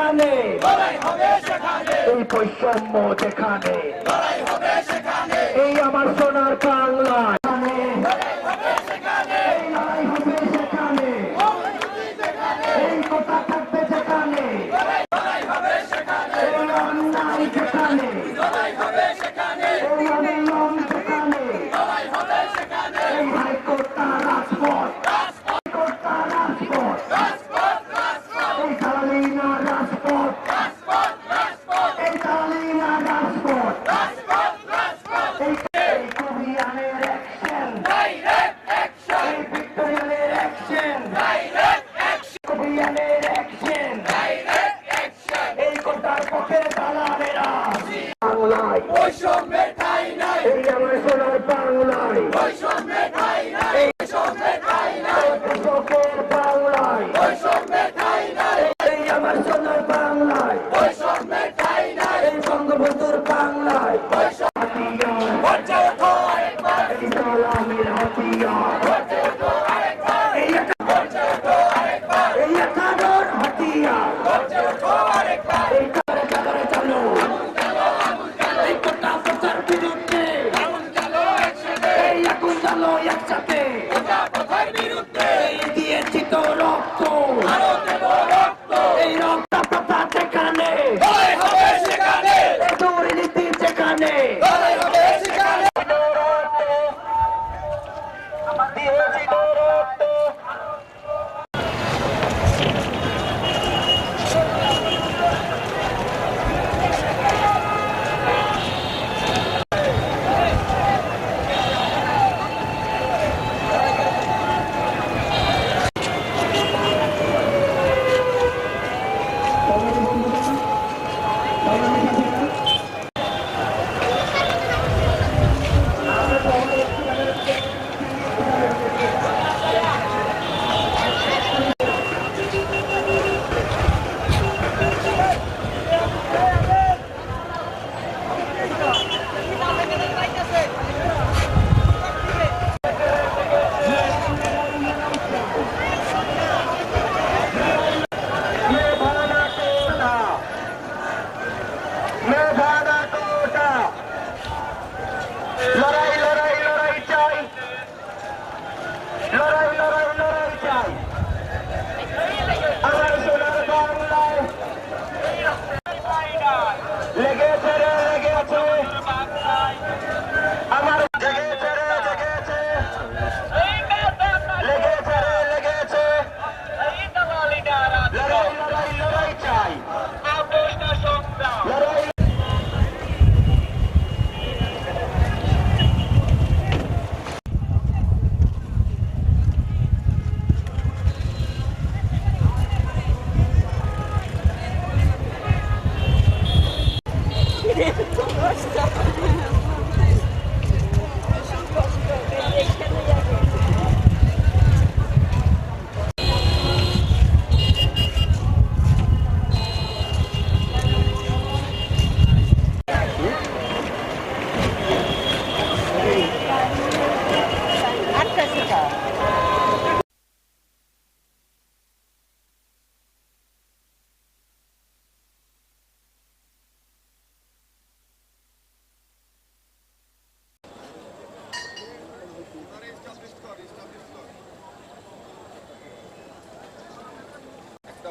সেখানে। এই বৈষম্য যেখানে। এই আমার সোনার বাংলায় Amen. চালো একসাথে।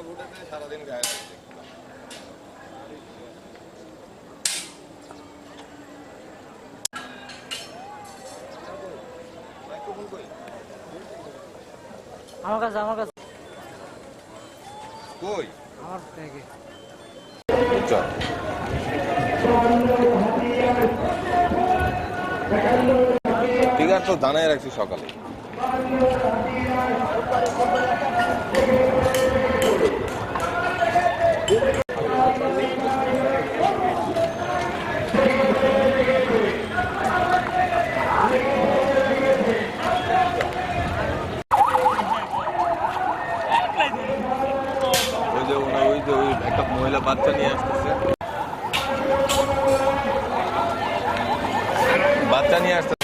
ভোটের আমার কাছে আমার কাছে। কই? আমার থেকে দানায় রাখছি সকালে। একটা মহিলা বাচ্চা নিয়ে আসতেছে। বাচ্চা নিয়ে আসতে